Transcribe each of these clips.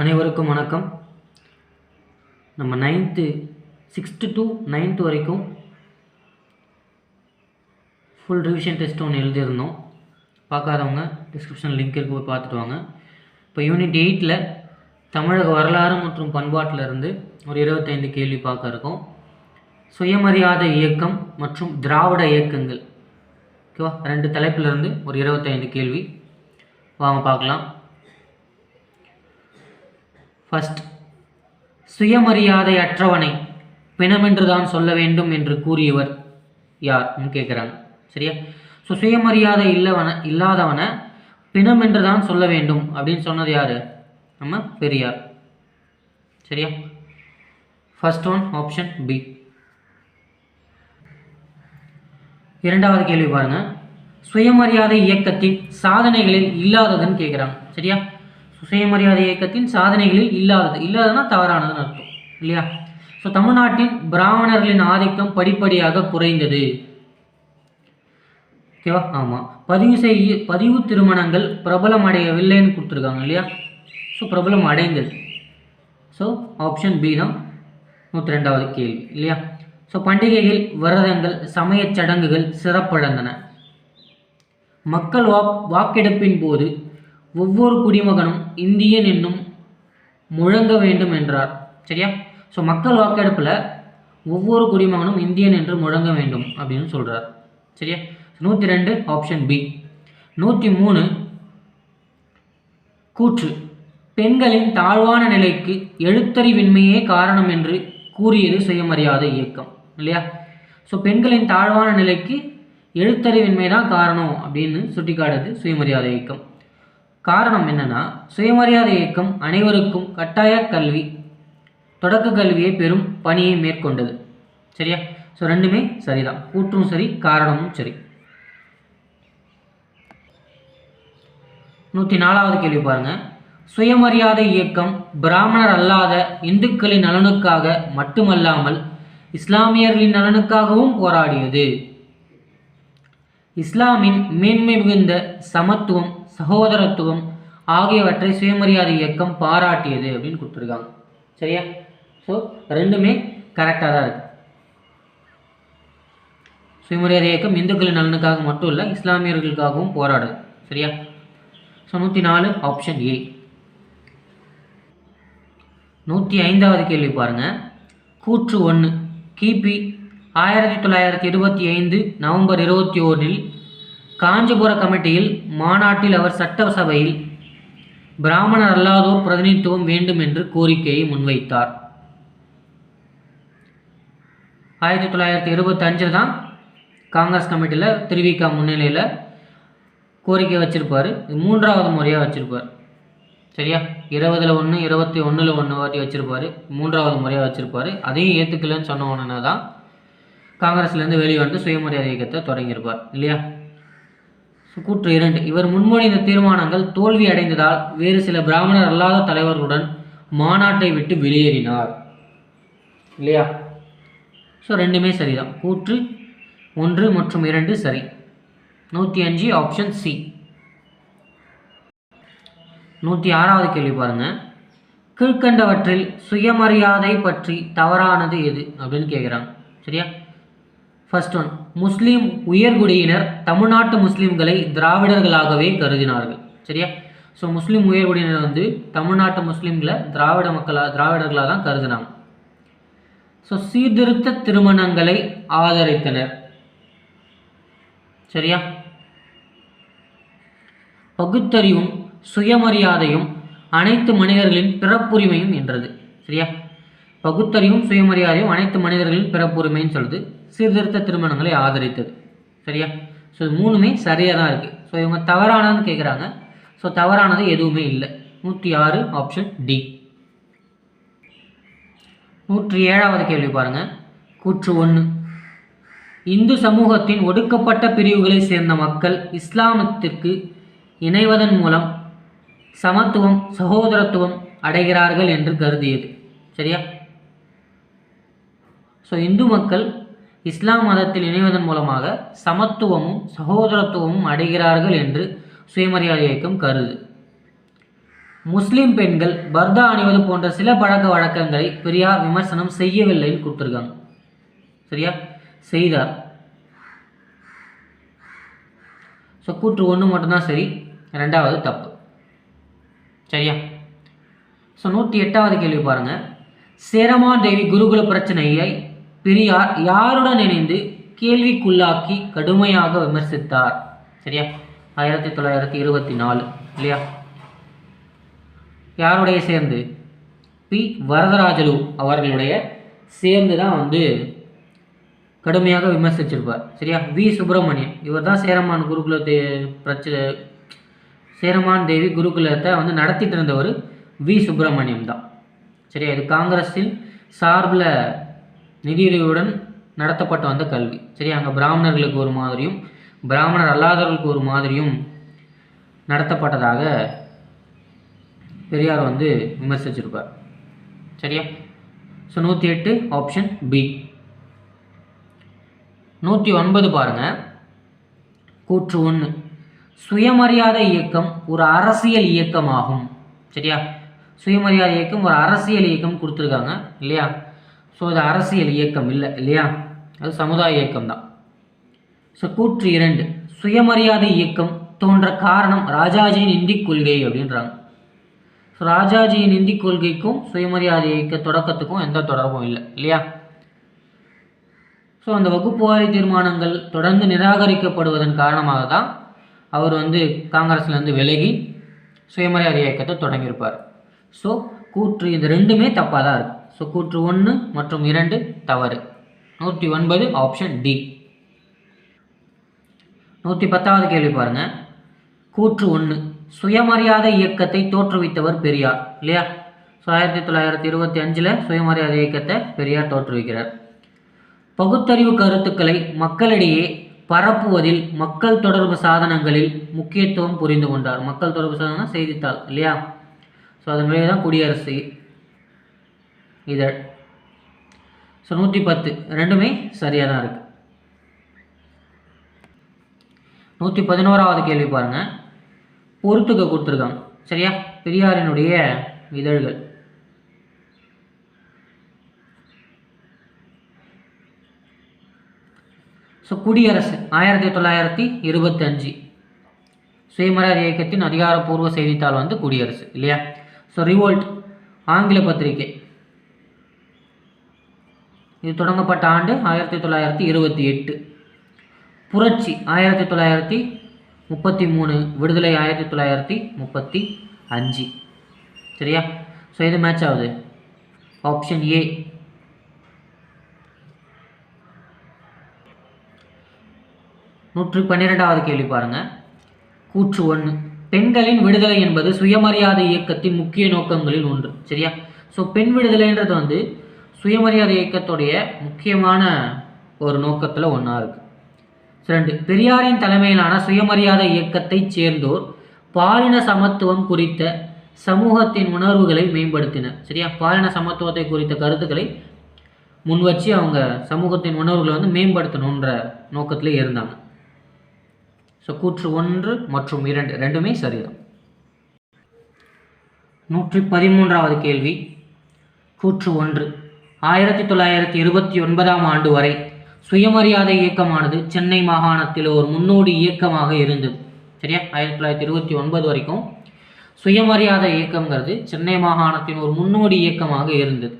அனைவருக்கும் வணக்கம். நம்ம நைன்த்து சிக்ஸ்த்து டு நைன்த்து வரைக்கும் ஃபுல் ரிவிஷன் டெஸ்ட் ஒன்று எழுதியிருந்தோம். பார்க்காதவங்க டிஸ்கிரிப்ஷன் லிங்க் இருக்கு போய் பார்த்துட்டு வாங்க. இப்போ யூனிட் எயிட்டில் தமிழக வரலாறு மற்றும் பண்பாட்டில் இருந்து ஒரு இருபத்தைந்து கேள்வி பார்க்க இருக்கோம். சுயமரியாதை இயக்கம் மற்றும் திராவிட இயக்கங்கள். ஓகேவா? ரெண்டு தலைப்பிலிருந்து ஒரு இருபத்தைந்து கேள்வி. வாங்க பார்க்கலாம். ஃபஸ்ட் சுயமரியாதை அற்றவனை பிணமென்று தான் சொல்ல வேண்டும் என்று கூறியவர் யார்னு கேட்குறாங்க சரியா? ஸோ சுயமரியாதை இல்லவன இல்லாதவனை பிணம் என்று தான் சொல்ல வேண்டும் அப்படின்னு சொன்னது யார்? நம்ம பெரியார். சரியா? ஃபர்ஸ்ட் ஒன் ஆப்ஷன் பி இரண்டாவது கேள்வி பாருங்கள் சுயமரியாதை இயக்கத்தின் சாதனைகளில் இல்லாததுன்னு கேட்குறாங்க சரியா? சுயமரியாதை இயக்கத்தின் சாதனைகளில் இல்லாதது. இல்லாததுன்னா தவறானதுன்னு அர்த்தம். இல்லையா? ஸோ தமிழ்நாட்டின் பிராமணர்களின் ஆதிக்கம் படிப்படியாக குறைந்தது. ஓகேவா ஆமாம் பதிவு செய்ய பதிவு திருமணங்கள் பிரபலம் அடையவில்லைன்னு கொடுத்துருக்காங்க இல்லையா? ஸோ பிரபலம் அடைந்தது ஸோ ஆப்ஷன் பி தான் நூற்றி ரெண்டாவது கேள்வி இல்லையா? ஸோ பண்டிகைகள் விரதங்கள் சமயச் சடங்குகள் சிறப்பிழந்தன. மக்கள் வாக் வாக்கெடுப்பின் போது ஒவ்வொரு குடிமகனும் இந்தியன் என்னும் முழங்க வேண்டும் என்றார். சரியா? ஸோ மக்கள் வாக்கெடுப்பில் ஒவ்வொரு குடிமகனும் இந்தியன் என்று முழங்க வேண்டும் அப்படின்னு சொல்கிறார் சரியா? நூற்றி ரெண்டு ஆப்ஷன் பி நூற்றி மூணு கூற்று. பெண்களின் தாழ்வான நிலைக்கு எழுத்தறிவின்மையே காரணம் என்று கூறியது சுயமரியாதை இயக்கம். இல்லையா? ஸோ பெண்களின் தாழ்வான நிலைக்கு எழுத்தறிவின்மை தான் காரணம் அப்படின்னு சுட்டிக்காட்டுது சுயமரியாதை இயக்கம். காரணம் என்னென்னா சுயமரியாதை இயக்கம் அனைவருக்கும் கட்டாய கல்வி தொடக்க கல்வியை பெறும் பணியை மேற்கொண்டது. சரியா? ஸோ ரெண்டுமே சரிதான். கூற்றும் சரி காரணமும் சரி. நூற்றி நாலாவது கேள்வி பாருங்க. சுயமரியாதை இயக்கம் பிராமணர் அல்லாத இந்துக்களின் நலனுக்காக மட்டுமல்லாமல் இஸ்லாமியர்களின் நலனுக்காகவும் போராடியது. இஸ்லாமின் மேன்மை மிகுந்த சமத்துவம் சகோதரத்துவம் ஆகியவற்றை சுயமரியாதை இயக்கம் பாராட்டியது அப்படின்னு கொடுத்துருக்காங்க. சரியா? ஸோ ரெண்டுமே கரெக்டாக தான் இருக்கு. சுயமரியாதை இயக்கம் இந்துக்களின் நலனுக்காக மட்டும் இல்லை இஸ்லாமியர்களுக்காகவும் போராடுது. சரியா? ஸோ நூற்றி நாலு ஆப்ஷன் ஏ நூற்றி ஐந்தாவது கேள்வி பாருங்கள் கூற்று ஒன்று கிபி ஆயிரத்தி தொள்ளாயிரத்தி இருபத்தி ஐந்து நவம்பர் இருபத்தி ஓரில் காஞ்சிபுர கமிட்டியில் மாநாட்டில் அவர் சட்டசபையில் பிராமணர் அல்லாதோர் பிரதிநிதித்துவம் வேண்டும் என்று கோரிக்கையை முன்வைத்தார். ஆயிரத்தி தொள்ளாயிரத்தி இருபத்தஞ்சில் தான் காங்கிரஸ் கமிட்டியில் திருவிக முன்னிலையில் கோரிக்கை வச்சுருப்பார். மூன்றாவது முறையாக வச்சுருப்பார். சரியா? இருபதில் ஒன்று இருபத்தி ஒன்றில் ஒன்று வாட்டி வச்சுருப்பார். மூன்றாவது முறையாக வச்சுருப்பார். அதையும் ஏற்றுக்கலன்னு சொன்ன உடனே தான் காங்கிரஸ்லேருந்து வெளியே வந்து சுயமரியாதை இயக்கத்தை தொடங்கியிருப்பார் இல்லையா? கூற்று இரண்டு. இவர் முன்மொழிந்த தீர்மானங்கள் தோல்வி அடைந்ததால் வேறு சில பிராமணர் அல்லாத தலைவர்களுடன் மாநாட்டை விட்டு வெளியேறினார் இல்லையா? ஸோ ரெண்டுமே சரிதான். கூற்று ஒன்று மற்றும் இரண்டு சரி. நூற்றி அஞ்சு ஆப்ஷன் சி நூற்றி ஆறாவது கேள்வி பாருங்கள் கீழ்கண்டவற்றில் சுயமரியாதை பற்றி தவறானது எது? அப்படின்னு கேட்குறாங்க சரியா? ஃபர்ஸ்ட் ஒன் முஸ்லீம் உயர்குடியினர் தமிழ்நாட்டு முஸ்லீம்களை திராவிடர்களாகவே கருதினார்கள். சரியா? ஸோ முஸ்லீம் உயர்குடியினர் வந்து தமிழ்நாட்டு முஸ்லீம்களை திராவிட மக்களாக திராவிடர்களாக தான் கருதினாங்க. ஸோ சீர்திருத்த திருமணங்களை ஆதரித்தனர். சரியா? பகுத்தறிவும் சுயமரியாதையும் அனைத்து மனிதர்களின் பிறப்புரிமையும் என்றது. சரியா? பகுத்தறிவும் சுயமரியாதையும் அனைத்து மனிதர்களின் பிறப்புரிமைன்னு சொல்லுது சீர்திருத்த திருமணங்களை ஆதரித்தது. சரியா? ஸோ மூணுமே சரியாக தான் இருக்குது ஸோ இவங்க தவறானதுன்னு கேட்குறாங்க ஸோ தவறானது எதுவுமே இல்லை. நூற்றி ஆறு ஆப்ஷன் டி நூற்றி ஏழாவது கேள்வி பாருங்க. கூற்று ஒன்று இந்து சமூகத்தின் ஒடுக்கப்பட்ட பிரிவுகளை சேர்ந்த மக்கள் இஸ்லாமத்திற்கு இணைவதன் மூலம் சமத்துவம் சகோதரத்துவம் அடைகிறார்கள் என்று கருதியது. சரியா? ஸோ இந்து மக்கள் இஸ்லாம் மதத்தில் இணைவதன் மூலமாக சமத்துவமும் சகோதரத்துவமும் அடைகிறார்கள் என்று சுயமரியாதை இயக்கம் கருது. முஸ்லிம் பெண்கள் பர்தா அணிவது போன்ற சில பழக்க வழக்கங்களை பெரியார் விமர்சனம் செய்யவில்லைன்னு கொடுத்துருக்காங்க. சரியா? செய்தார். ஸோ கூற்று ஒன்று மட்டும்தான் சரி ரெண்டாவது தப்பு. சரியா? ஸோ நூற்றி எட்டாவது கேள்வி பாருங்கள் சேரமான் தேவி குருகுல பிரச்சனையை பெரியார் யாருடன் இணைந்து கேள்விக்குள்ளாக்கி கடுமையாக விமர்சித்தார்? சரியா? ஆயிரத்தி தொள்ளாயிரத்தி இருபத்தி நாலு இல்லையா? யாருடைய சேர்ந்து? பி. வரதராஜலு அவர்களுடைய சேர்ந்து தான் வந்து கடுமையாக விமர்சிச்சிருப்பார். சரியா? வி. சுப்பிரமணியன். இவர் தான் சேரமான் குருகுல தே பிரச்சனை சேரமான் தேவி குருகுலத்தை வந்து நடத்திட்டு இருந்தவர் வி. சுப்பிரமணியம் தான். சரியா? இது காங்கிரஸில் சார்பில் நிதியுதவியுடன் நடத்தப்பட்டு வந்த கல்வி. சரி அங்கே பிராமணர்களுக்கு ஒரு மாதிரியும் பிராமணர் அல்லாதவர்களுக்கு ஒரு மாதிரியும் நடத்தப்பட்டதாக பெரியார் வந்து விமர்சிச்சிருப்பார். சரியா? ஸோ நூற்றி எட்டு ஆப்ஷன் பி நூற்றி ஒன்பது பாருங்க. கூற்று ஒன்று சுயமரியாதை இயக்கம் ஒரு அரசியல் இயக்கமாகும். சரியா? சுயமரியாதை இயக்கம் ஒரு அரசியல் இயக்கம் கொடுத்துருக்காங்க. இல்லையா? ஸோ அது அரசியல் இயக்கம் இல்லை இல்லையா? அது சமுதாய இயக்கம் தான். ஸோ கூற்று இரண்டு. சுயமரியாதை இயக்கம் தோன்ற காரணம் ராஜாஜியின் இந்திக் கொள்கை அப்படின்றாங்க. ஸோ ராஜாஜியின் இந்தி கொள்கைக்கும் சுயமரியாதை இயக்க தொடக்கத்துக்கும் எந்த தொடர்பும் இல்லை இல்லையா? ஸோ அந்த வகுப்புவாரி தீர்மானங்கள் தொடர்ந்து நிராகரிக்கப்படுவதன் காரணமாக தான் அவர் வந்து காங்கிரஸ்லேருந்து விலகி சுயமரியாதை இயக்கத்தை தொடங்கியிருப்பார். ஸோ கூற்று இது ரெண்டுமே தப்பாக தான் இருக்குது ஸோ கூற்று ஒன்று மற்றும் இரண்டு தவறு. நூற்றி ஒன்பது ஆப்ஷன் டி நூற்றி பத்தாவது கேள்வி பாருங்க. கூற்று ஒன்று சுயமரியாதை இயக்கத்தை தோற்றுவித்தவர் பெரியார் இல்லையா? ஸோ ஆயிரத்தி தொள்ளாயிரத்தி இருபத்தி அஞ்சில் சுயமரியாதை இயக்கத்தை பெரியார் தோற்றுவிக்கிறார். பகுத்தறிவு கருத்துக்களை மக்களிடையே பரப்புவதில் மக்கள் தொடர்பு சாதனங்களில் முக்கியத்துவம் புரிந்து கொண்டார். மக்கள் தொடர்பு சாதனம் செய்தித்தாள் இல்லையா? ஸோ அதன் விளைவு தான் குடியரசு இதழ் ஸோ நூற்றி பத்து ரெண்டுமே சரியாக தான் இருக்குது நூற்றி பதினோராவது கேள்வி பாருங்கள் பொறுத்துக்க கொடுத்துருக்காங்க. சரியா? பெரியாரினுடைய இதழ்கள். ஸோ குடியரசு. ஆயிரத்தி தொள்ளாயிரத்தி இருபத்தஞ்சு. சுயமரியாதை இயக்கத்தின் அதிகாரப்பூர்வ செய்தித்தாள் வந்து குடியரசு இல்லையா? ஸோ ரிவோல்ட் ஆங்கில பத்திரிகை. இது தொடங்கப்பட்ட ஆண்டு ஆயிரத்தி தொள்ளாயிரத்தி இருபத்தி எட்டு. புரட்சி ஆயிரத்தி தொள்ளாயிரத்தி முப்பத்தி மூணு விடுதலை ஆயிரத்தி தொள்ளாயிரத்தி முப்பத்தி அஞ்சு. சரியா? ஸோ இது மேட்ச் ஆகுது. ஆப்ஷன் ஏ நூற்று பன்னிரெண்டாவது கேள்வி பாருங்கள் கூற்று ஒன்று. பெண்களின் விடுதலை என்பது சுயமரியாதை இயக்கத்தின் முக்கிய நோக்கங்களில் ஒன்று. சரியா? ஸோ பெண் விடுதலைன்றது வந்து சுயமரியாதை இயக்கத்துடைய முக்கியமான ஒரு நோக்கத்தில் ஒன்றா இருக்குது ரெண்டு பெரியாரின் தலைமையிலான சுயமரியாதை இயக்கத்தைச் சேர்ந்தோர் பாலின சமத்துவம் குறித்த சமூகத்தின் உணர்வுகளை மேம்படுத்தினர். சரியா? பாலின சமத்துவத்தை குறித்த கருத்துக்களை முன் வச்சு அவங்க சமூகத்தின் உணர்வுகளை வந்து மேம்படுத்தணுன்ற நோக்கத்திலே இருந்தாங்க. ஸோ கூற்று ஒன்று மற்றும் இரண்டு ரெண்டுமே சரிதான். நூற்றி பதிமூன்றாவது கேள்வி. கூற்று ஒன்று ஆயிரத்தி தொள்ளாயிரத்தி இருபத்தி ஒன்பதாம் ஆண்டு வரை சுயமரியாதை இயக்கமானது சென்னை மாகாணத்தில் ஒரு முன்னோடி இயக்கமாக இருந்தது. சரியா? ஆயிரத்தி தொள்ளாயிரத்தி இருபத்தி ஒன்பது வரைக்கும் சுயமரியாதை இயக்கங்கிறது சென்னை மாகாணத்தின் ஒரு முன்னோடி இயக்கமாக இருந்தது.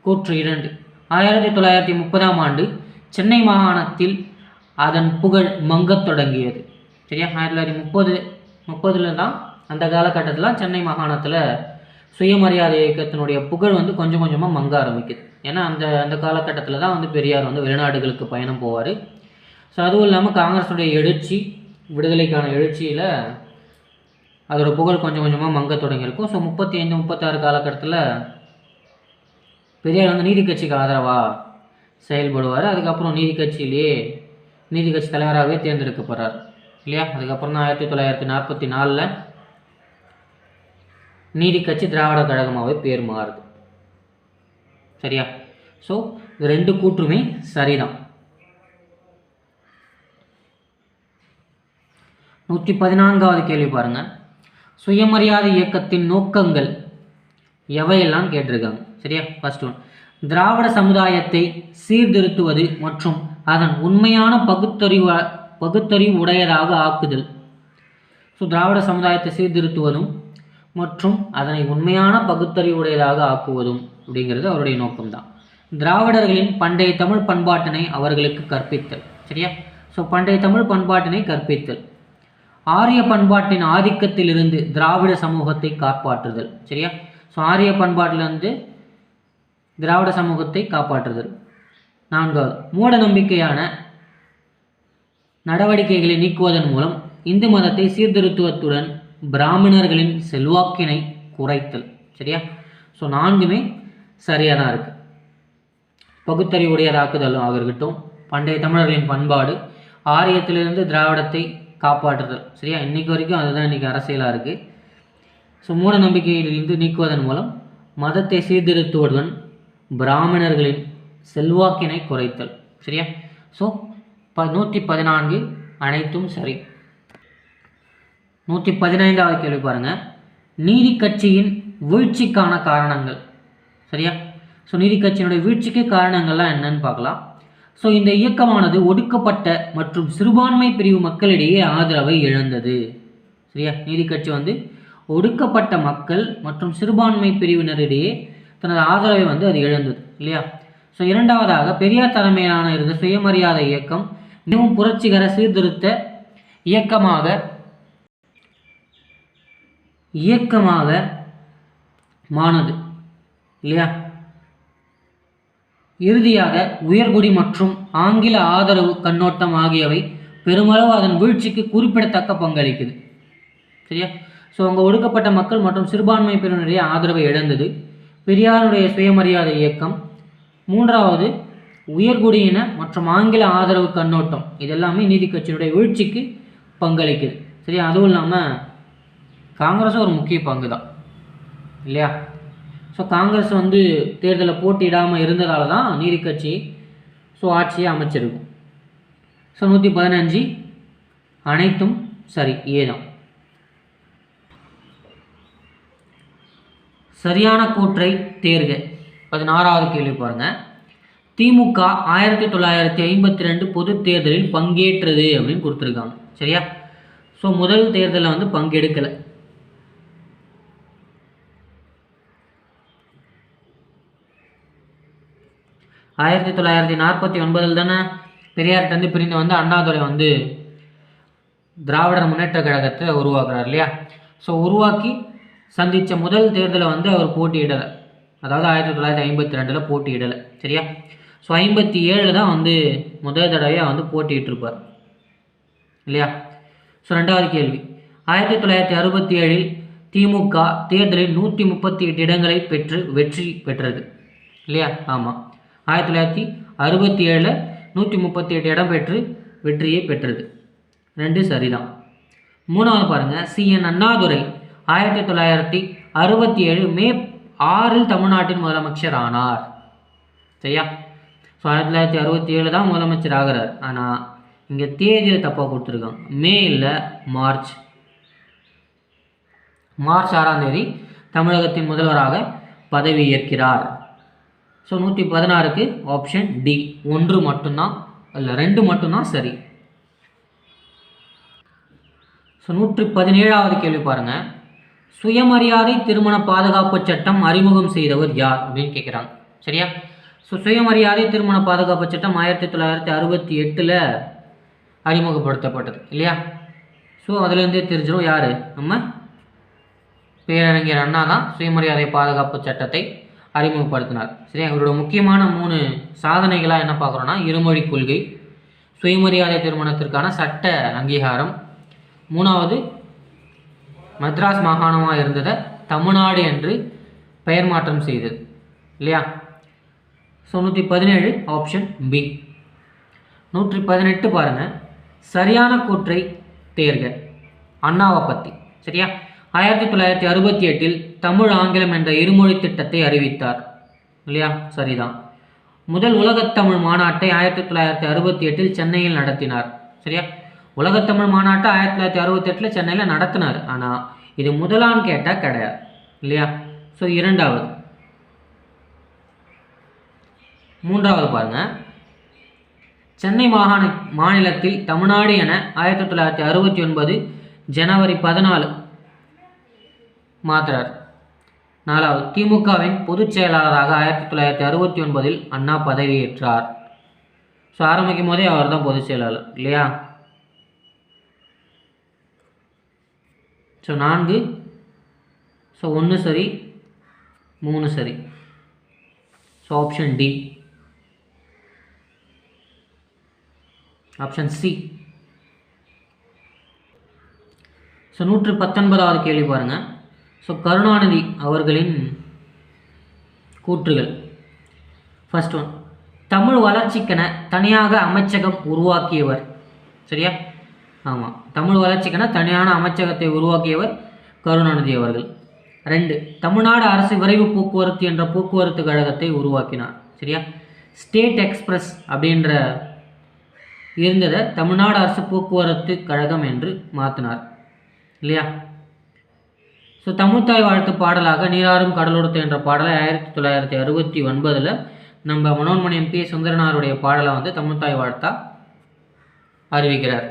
கூற்று இரண்டு. ஆயிரத்தி தொள்ளாயிரத்தி முப்பதாம் ஆண்டு சென்னை மாகாணத்தில் அதன் புகழ் மங்கத் தொடங்கியது. சரியா? ஆயிரத்தி தொள்ளாயிரத்தி முப்பது முப்பதுல தான் அந்த காலகட்டத்தில் சென்னை மாகாணத்தில் சுயமரியாதை இயக்கத்தினுடைய புகழ் வந்து கொஞ்சம் கொஞ்சமாக மங்க ஆரம்பிக்குது. ஏன்னா அந்த அந்த காலகட்டத்தில் தான் வந்து பெரியார் வந்து வெளிநாடுகளுக்கு பயணம் போவார். ஸோ அதுவும் இல்லாமல் காங்கிரஸுடைய எழுச்சி விடுதலைக்கான எழுச்சியில் அதோட புகழ் கொஞ்சம் கொஞ்சமாக மங்க தொடங்கியிருக்கும். ஸோ முப்பத்தி ஐந்து முப்பத்தாறு காலகட்டத்தில் பெரியார் வந்து நீதி கட்சிக்கு ஆதரவாக செயல்படுவார். அதுக்கப்புறம் நீதி கட்சியிலேயே நீதி கட்சி தலைவராகவே தேர்ந்தெடுக்கப்படுறார். இல்லையா? அதுக்கப்புறம் தான் ஆயிரத்தி தொள்ளாயிரத்தி நாற்பத்தி நாலில் நீதி கட்சி திராவிட கழகமாகவே பேர் மாறுது. சரியா? ஸோ ரெண்டு கூற்றுமே சரிதான். நூற்றி பதினான்காவது கேள்வி பாருங்க. சுயமரியாதை இயக்கத்தின் நோக்கங்கள் எவையெல்லாம் கேட்டிருக்காங்க? சரியா? ஃபர்ஸ்ட் ஒன் திராவிட சமுதாயத்தை சீர்திருத்துவது மற்றும் அதன் உண்மையான பகுத்தறிவு பகுத்தறிவு உடையதாக ஆக்குதல். ஸோ திராவிட சமுதாயத்தை சீர்திருத்துவதும் மற்றும் அதனை உண்மையான பகுத்தறிவுடையதாக ஆக்குவதும் அப்படிங்கிறது அவருடைய நோக்கம்தான். திராவிடர்களின் பண்டைய தமிழ் பண்பாட்டினை அவர்களுக்கு கற்பித்தல் சரியா? ஸோ பண்டைய தமிழ் பண்பாட்டினை கற்பித்தல். ஆரிய பண்பாட்டின் ஆதிக்கத்திலிருந்து திராவிட சமூகத்தை காப்பாற்றுதல் சரியா? ஸோ ஆரிய பண்பாட்டிலிருந்து திராவிட சமூகத்தை காப்பாற்றுதல். நான்காவது மூட நம்பிக்கையான நடவடிக்கைகளை நீக்குவதன் மூலம் இந்து மதத்தை சீர்திருத்துவத்துடன் பிராமணர்களின் செல்வாக்கினை குறைத்தல். சரியா? ஸோ நான்குமே சரியாக தான் இருக்குது பகுத்தறிவுடையதாக்குதல் ஆக இருக்கட்டும் பண்டைய தமிழர்களின் பண்பாடு ஆரியத்திலிருந்து திராவிடத்தை காப்பாற்றுதல். சரியா? இன்னைக்கு வரைக்கும் அதுதான் இன்றைக்கி அரசியலாக இருக்குது ஸோ மூட நம்பிக்கையிலிருந்து நீக்குவதன் மூலம் மதத்தை சீர்திருத்துவதுடன் பிராமணர்களின் செல்வாக்கினை குறைத்தல். சரியா? ஸோ ப நூற்றி பதினான்கு அனைத்தும் சரி. நூற்றி பதினைந்தாவது கேள்வி பாருங்க. நீதி கட்சியின் வீழ்ச்சிக்கான காரணங்கள். சரியா? ஸோ நீதி கட்சியினுடைய வீழ்ச்சிக்கு காரணங்கள்லாம் என்னன்னு பார்க்கலாம். ஸோ இந்த இயக்கமானது ஒடுக்கப்பட்ட மற்றும் சிறுபான்மை பிரிவு மக்களிடையே ஆதரவை இழந்தது. சரியா? நீதி கட்சி வந்து ஒடுக்கப்பட்ட மக்கள் மற்றும் சிறுபான்மை பிரிவினரிடையே தனது ஆதரவை வந்து அது இழந்தது. இல்லையா? ஸோ இரண்டாவதாக பெரியார் தலைமையிலான இருந்த சுயமரியாதை இயக்கம் மிகவும் புரட்சிகர சீர்திருத்த இயக்கமாக இயக்கமாக மானது இல்லையா? இறுதியாக உயர்குடி மற்றும் ஆங்கில ஆதரவு கண்ணோட்டம் ஆகியவை பெருமளவு அதன் வீழ்ச்சிக்கு குறிப்பிடத்தக்க பங்களிக்குது. சரியா? ஸோ அங்கே ஒடுக்கப்பட்ட மக்கள் மற்றும் சிறுபான்மை பிரிவினருடைய ஆதரவை இழந்தது. பெரியாருடைய சுயமரியாதை இயக்கம். மூன்றாவது உயர்குடியின மற்றும் ஆங்கில ஆதரவு கண்ணோட்டம். இதெல்லாமே நீதி கட்சியினுடைய வீழ்ச்சிக்கு பங்களிக்குது. சரியா? அதுவும் இல்லாமல் காங்கிரஸும் ஒரு முக்கிய பங்கு தான் இல்லையா? ஸோ காங்கிரஸ் வந்து தேர்தலில் போட்டியிடாமல் இருந்ததால தான் நீதி கட்சி ஸோ ஆட்சியை அமைச்சிருக்கும். ஸோ நூற்றி பதினஞ்சு அனைத்தும் சரி ஏதான் சரியான கூற்றை தேர்க. பதினாறாவது கேள்வி பாருங்கள் திமுக ஆயிரத்தி தொள்ளாயிரத்தி ஐம்பத்தி ரெண்டு பொது தேர்தலில் பங்கேற்றது அப்படின்னு கொடுத்துருக்காங்க. சரியா? ஸோ முதல் தேர்தலில் வந்து பங்கெடுக்கலை. ஆயிரத்தி தொள்ளாயிரத்தி நாற்பத்தி ஒன்பதில் தானே பெரியார்கிட்டருந்து பிரிந்து வந்து அண்ணாதுரை வந்து திராவிடர் முன்னேற்ற கழகத்தை உருவாக்குறார் இல்லையா? ஸோ உருவாக்கி சந்தித்த முதல் தேர்தலை வந்து அவர் போட்டியிடலை. அதாவது ஆயிரத்தி தொள்ளாயிரத்தி ஐம்பத்தி ரெண்டில் போட்டியிடலை சரியா? ஸோ ஐம்பத்தி ஏழில் தான் வந்து முதல் தடவையாக வந்து போட்டியிட்டிருப்பார் இல்லையா? ஸோ ரெண்டாவது கேள்வி. ஆயிரத்தி தொள்ளாயிரத்தி அறுபத்தி ஏழில் திமுக தேர்தலில் நூற்றி முப்பத்தி எட்டு இடங்களை பெற்று வெற்றி பெற்றது இல்லையா? ஆமாம். ஆயிரத்தி தொள்ளாயிரத்தி அறுபத்தி ஏழில் நூற்றி முப்பத்தி எட்டு இடம் பெற்று வெற்றியை பெற்றது. ரெண்டு சரிதான். மூணாவது பாருங்கள் சிஎன் அண்ணாதுரை ஆயிரத்தி தொள்ளாயிரத்தி அறுபத்தி ஏழு மே ஆறில் தமிழ்நாட்டின் முதலமைச்சர் ஆனார் சரியா? ஸோ ஆயிரத்தி தொள்ளாயிரத்தி அறுபத்தி ஏழு தான் முதலமைச்சர் ஆகிறார் ஆனால் இங்கே தேதியில் தப்பாக கொடுத்துருக்காங்க. மே இல்லை மார்ச். மார்ச் ஆறாம் தேதி தமிழகத்தின் முதல்வராக பதவி ஏற்கிறார். ஸோ நூற்றி பதினாறுக்கு ஆப்ஷன் டி ஒன்று மட்டும்தான் இல்லை ரெண்டு மட்டும்தான் சரி. ஸோ நூற்றி பதினேழாவது கேள்வி பாருங்கள் சுயமரியாதை திருமண பாதுகாப்பு சட்டம் அறிமுகம் செய்தவர் யார் அப்படின்னு கேட்குறாங்க சரியா? ஸோ சுயமரியாதை திருமண பாதுகாப்பு சட்டம் ஆயிரத்தி தொள்ளாயிரத்தி அறுபத்தி எட்டில் அறிமுகப்படுத்தப்பட்டது இல்லையா? ஸோ அதுலேருந்தே தெரிஞ்சிடும் யார்? நம்ம பேரறிஞர் அண்ணா தான் சுயமரியாதை பாதுகாப்பு சட்டத்தை அறிமுகப்படுத்தினார். சரியா? இவரோட முக்கியமான மூணு சாதனைகளாக என்ன பார்க்குறோன்னா இருமொழி கொள்கை சுயமரியாதை திருமணத்திற்கான சட்ட அங்கீகாரம் மூணாவது மத்ராஸ் மாகாணமாக இருந்ததை தமிழ்நாடு என்று பெயர் மாற்றம் செய்தது. இல்லையா? ஸோ நூற்றி பதினேழு ஆப்ஷன் பி நூற்றி பதினெட்டு பாருங்கள் சரியான கூற்றை தேர்க. அண்ணாவை பற்றி சரியா? ஆயிரத்தி தொள்ளாயிரத்தி அறுபத்தி எட்டில் தமிழ் ஆங்கிலம் என்ற இருமொழி திட்டத்தை அறிவித்தார். இல்லையா? சரிதான். முதல் உலகத்தமிழ் மாநாட்டை ஆயிரத்தி தொள்ளாயிரத்தி அறுபத்தி எட்டில் சென்னையில் நடத்தினார். சரியா? உலகத்தமிழ் மாநாட்டை ஆயிரத்தி தொள்ளாயிரத்தி அறுபத்தி எட்டில் சென்னையில் நடத்தினார். ஆனால் இது முதலான்னு கேட்டால் கிடையாது. இல்லையா? ஸோ இரண்டாவது. மூன்றாவது பாருங்க. சென்னை மாகாண மாநிலத்தில் தமிழ்நாடு என ஆயிரத்தி தொள்ளாயிரத்தி அறுபத்தி ஒன்பது ஜனவரி பதினாலு மாத்துறார். நாலாவது திமுகவின் பொதுச் செயலாளராக ஆயிரத்தி தொள்ளாயிரத்தி அறுபத்தி ஒன்பதில் அண்ணா பதவியேற்றார். ஸோ ஆரம்பிக்கும் போதே அவர் தான் பொதுச் செயலாளர் இல்லையா? ஸோ நான்கு ஸோ ஒன்று சரி மூணு சரி. So option D option C so நூற்று பத்தொன்பதாவது கேள்வி பாருங்கள் ஸோ கருணாநிதி அவர்களின் கூற்றுகள். ஃபர்ஸ்ட் ஒன் தமிழ் வளர்ச்சிக்கென தனியாக அமைச்சகம் உருவாக்கியவர். சரியா? ஆமாம் தமிழ் வளர்ச்சிக்கென தனியான அமைச்சகத்தை உருவாக்கியவர் கருணாநிதி அவர்கள். ரெண்டு. தமிழ்நாடு அரசு விரைவு போக்குவரத்து என்ற போக்குவரத்து கழகத்தை உருவாக்கினார். சரியா? ஸ்டேட் எக்ஸ்பிரஸ் அப்படின்ற இருந்ததை தமிழ்நாடு அரசு போக்குவரத்து கழகம் என்று மாற்றினார் இல்லையா? ஸோ தமிழ்த்தாய் வாழ்த்து பாடலாக நீராறும் கடலோரத்து என்ற பாடலை ஆயிரத்தி தொள்ளாயிரத்தி அறுபத்தி ஒன்பதில் நம்ம மனோன்மணி எம்பி சுந்தரனாருடைய பாடலை வந்து தமிழ்த்தாய் வாழ்த்தா அறிவிக்கிறார்.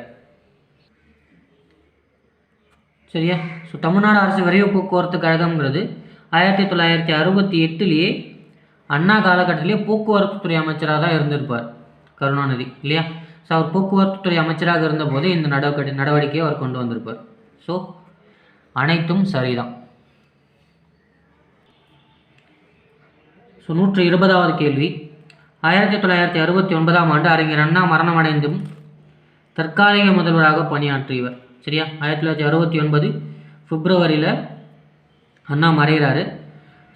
சரியா? ஸோ தமிழ்நாடு அரசு விரைவு போக்குவரத்து கழகம்ங்கிறது ஆயிரத்தி தொள்ளாயிரத்தி அறுபத்தி எட்டுலேயே அண்ணா காலகட்டத்திலே போக்குவரத்து துறை அமைச்சராக தான் இருந்திருப்பார் கருணாநிதி இல்லையா? ஸோ அவர் போக்குவரத்து துறை அமைச்சராக இருந்தபோது இந்த நடவடிக்கை நடவடிக்கையை அவர் கொண்டு வந்திருப்பார். ஸோ அனைத்தும் சரிதான். ஸோ நூற்று இருபதாவது கேள்வி. ஆயிரத்தி தொள்ளாயிரத்தி அறுபத்தி ஒன்பதாம் ஆண்டு அறிஞர் அண்ணா மரணமடைந்தும் தற்காலிக முதல்வராக பணியாற்றியவர். சரியா? ஆயிரத்தி தொள்ளாயிரத்தி அறுபத்தி ஒன்பது பிப்ரவரியில் அண்ணா மறைகிறாரு.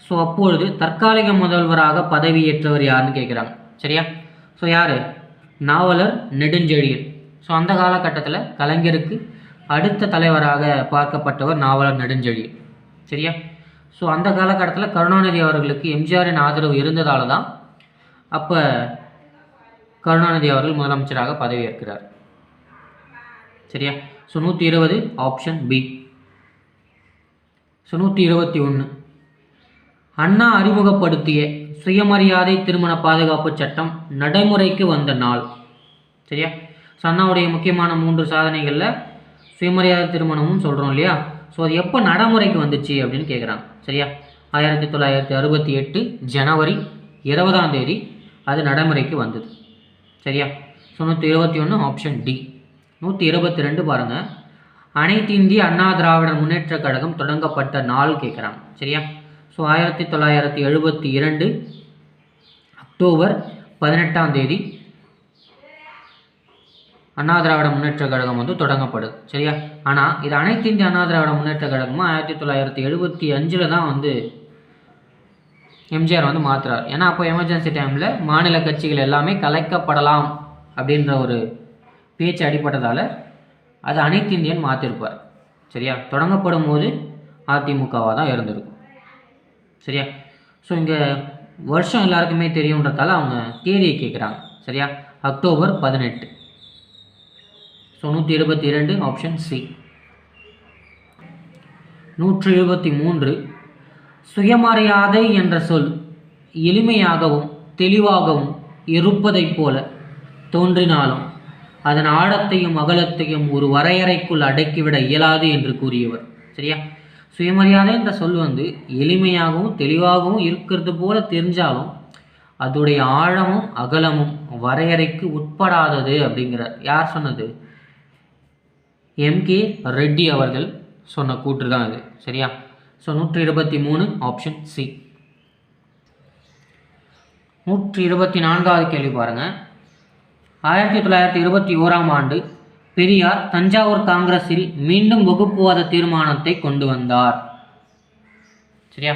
ஸோ அப்பொழுது தற்காலிக முதல்வராக பதவியேற்றவர் யாருன்னு கேட்குறாங்க சரியா? ஸோ யார்? நாவலர் நெடுஞ்செழியன். ஸோ அந்த காலகட்டத்தில் கலைஞருக்கு அடுத்த தலைவராக பார்க்கப்பட்டவர் நாவலர் நெடுஞ்செழியன் சரியா? ஸோ அந்த காலகட்டத்தில் கருணாநிதி அவர்களுக்கு எம்ஜிஆரின் ஆதரவு இருந்ததால தான் அப்போ கருணாநிதி அவர்கள் முதலமைச்சராக பதவியேற்கிறார். சரியா? ஸோ நூற்றி இருபது ஆப்ஷன் பி ஸோ நூற்றி இருபத்தி ஒன்று அண்ணா அறிமுகப்படுத்திய சுயமரியாதை திருமண பாதுகாப்பு சட்டம் நடைமுறைக்கு வந்த நாள். சரியா? ஸோ அண்ணாவுடைய முக்கியமான மூன்று சாதனைகளில் சுயமரியாதை திருமணமும் சொல்கிறோம் இல்லையா? ஸோ அது எப்போ நடைமுறைக்கு வந்துச்சு அப்படின்னு கேட்குறாங்க சரியா? ஆயிரத்தி தொள்ளாயிரத்தி அறுபத்தி எட்டு ஜனவரி இருபதாம் தேதி அது நடைமுறைக்கு வந்தது. சரியா? ஸோ நூற்றி இருபத்தி ஒன்று ஆப்ஷன் டி நூற்றி இருபத்தி ரெண்டு பாருங்கள் அனைத்து இந்திய அண்ணா திராவிடர் முன்னேற்றக் கழகம் தொடங்கப்பட்ட நாள் கேட்குறாங்க சரியா? ஸோ ஆயிரத்தி தொள்ளாயிரத்தி எழுபத்தி இரண்டு அக்டோபர் பதினெட்டாம் தேதி அண்ணா திராவிட முன்னேற்ற கழகம் வந்து தொடங்கப்படுது சரியா? ஆனால் இது அனைத்து இந்திய அண்ணா திராவிட முன்னேற்ற கழகமும் ஆயிரத்தி தொள்ளாயிரத்தி எழுபத்தி அஞ்சில் தான் வந்து எம்ஜிஆர் வந்து மாற்றுறார் ஏன்னா அப்போ எமர்ஜென்சி டைமில் மாநில கட்சிகள் எல்லாமே கலைக்கப்படலாம் அப்படின்ற ஒரு பேச்சு அடிப்பட்டதால் அது அனைத்து இந்தியன் மாற்றிருப்பார் சரியா? தொடங்கப்படும் போது அதிமுகவாக தான் இருந்திருக்கும் சரியா? ஸோ இங்கே வருஷம் எல்லாருக்குமே தெரியுன்றதால அவங்க தேதியை கேட்குறாங்க சரியா? அக்டோபர் பதினெட்டு. ஸோ நூற்றி இருபத்தி இரண்டு ஆப்ஷன் சி நூற்றி எழுபத்தி மூன்று சுயமரியாதை என்ற சொல் எளிமையாகவும் தெளிவாகவும் இருப்பதைப் போல தோன்றினாலும் அதன் ஆழத்தையும் அகலத்தையும் ஒரு வரையறைக்குள் அடக்கிவிட இயலாது என்று கூறியவர். சரியா? சுயமரியாதை என்ற சொல் வந்து எளிமையாகவும் தெளிவாகவும் இருக்கிறது போல தெரிஞ்சாலும் அதோடைய ஆழமும் அகலமும் வரையறைக்கு உட்படாதது அப்படிங்கிறார். யார் சொன்னது? எம்கே ரெட்டி அவர்கள் சொன்ன கூற்று தான் இது. சரியா? ஸோ நூற்றி இருபத்தி மூணு ஆப்ஷன் சி நூற்றி இருபத்தி நான்காவது கேள்வி பாருங்க. ஆயிரத்தி தொள்ளாயிரத்தி இருபத்தி ஓராம் ஆண்டு பெரியார் தஞ்சாவூர் காங்கிரஸில் மீண்டும் வகுப்புவாத தீர்மானத்தை கொண்டு வந்தார். சரியா?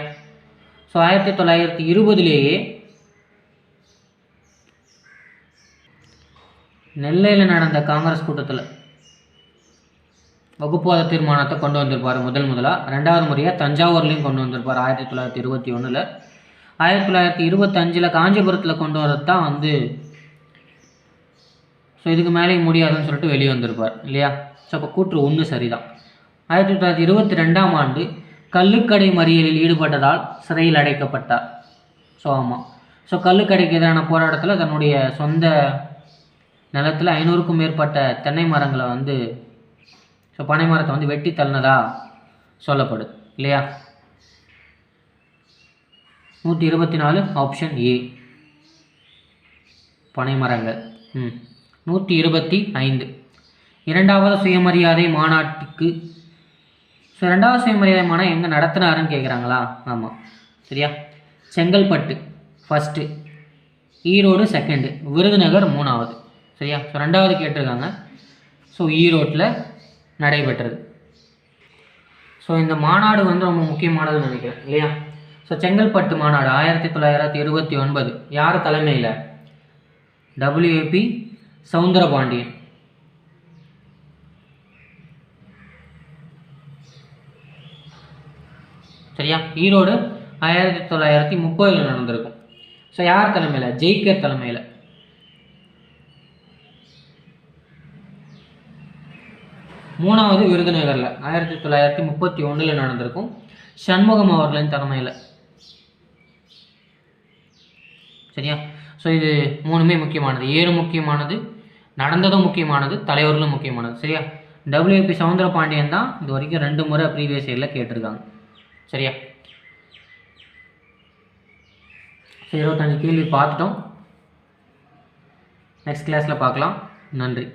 ஸோ ஆயிரத்தி தொள்ளாயிரத்தி இருபதுலேயே நெல்லையில் நடந்த காங்கிரஸ் கூட்டத்தில் வகுப்புவாத தீர்மானத்தை கொண்டு வந்திருப்பார் முதல் முதலாக ரெண்டாவது முறையாக தஞ்சாவூர்லேயும் கொண்டு வந்திருப்பார் ஆயிரத்தி தொள்ளாயிரத்தி இருபத்தி ஒன்றில் ஆயிரத்தி தொள்ளாயிரத்தி இருபத்தஞ்சில் காஞ்சிபுரத்தில் கொண்டு வரது தான் வந்து ஸோ இதுக்கு மேலேயும் முடியாதுன்னு சொல்லிட்டு வெளியே வந்திருப்பார் இல்லையா? ஸோ அப்போ கூற்று ஒன்று சரிதான். ஆயிரத்தி தொள்ளாயிரத்தி இருபத்தி ரெண்டாம் ஆண்டு கல்லுக்கடை மறியலில் ஈடுபட்டதால் சிறையில் அடைக்கப்பட்டார். ஸோ ஆமாம் ஸோ கல்லுக்கடைக்கு எதிரான போராட்டத்தில் தன்னுடைய சொந்த நிலத்தில் ஐநூறுக்கும் மேற்பட்ட தென்னை மரங்களை வந்து ஸோ பனை மரத்தை வந்து வெட்டி தள்ளினதா சொல்லப்படுது இல்லையா? நூற்றி இருபத்தி நாலு ஆப்ஷன் ஏ பனை மரங்கள் ம். நூற்றி இருபத்தி ஐந்து இரண்டாவது சுயமரியாதை மாநாட்டுக்கு ஸோ ரெண்டாவது சுயமரியாதை மாநாடு எங்கே நடத்துனாருன்னு கேட்குறாங்களா ஆமாம் சரியா? செங்கல்பட்டு ஃபஸ்ட்டு ஈரோடு செகண்டு விருதுநகர் மூணாவது. சரியா? ஸோ ரெண்டாவது கேட்டிருக்காங்க. ஸோ ஈரோட்டில் நடைபெற்றது. ஸோ இந்த மாநாடு வந்து ரொம்ப முக்கியமானதுன்னு நினைக்கிறேன் இல்லையா? ஸோ செங்கல்பட்டு மாநாடு ஆயிரத்தி தொள்ளாயிரத்தி இருபத்தி ஒன்பது. யார் தலைமையில்? டபிள்யூஏபி சவுந்தரபாண்டியன். சரியா? ஈரோடு ஆயிரத்தி தொள்ளாயிரத்தி முப்பதில் நடந்திருக்கும். ஸோ யார் தலைமையில்? ஜெய்கர் தலைமையில். மூணாவது விருதுநகரில். ஆயிரத்தி தொள்ளாயிரத்தி முப்பத்தி ஒன்றில் நடந்திருக்கும் சண்முகம் அவர்களின் தலைமையில். சரியா? ஸோ இது மூணுமே முக்கியமானது. ஏழு முக்கியமானது நடந்ததும் முக்கியமானது தலைவர்களும் முக்கியமானது. சரியா? டபிள்யூபி சவுந்தர பாண்டியன் தான் இது வரைக்கும் ரெண்டு முறை ப்ரீவியஸ் இயரில் கேட்டிருக்காங்க. சரியா? சரி இருபத்தஞ்சு கேள்வி பார்த்துட்டோம். நெக்ஸ்ட் கிளாஸில் பார்க்கலாம். நன்றி.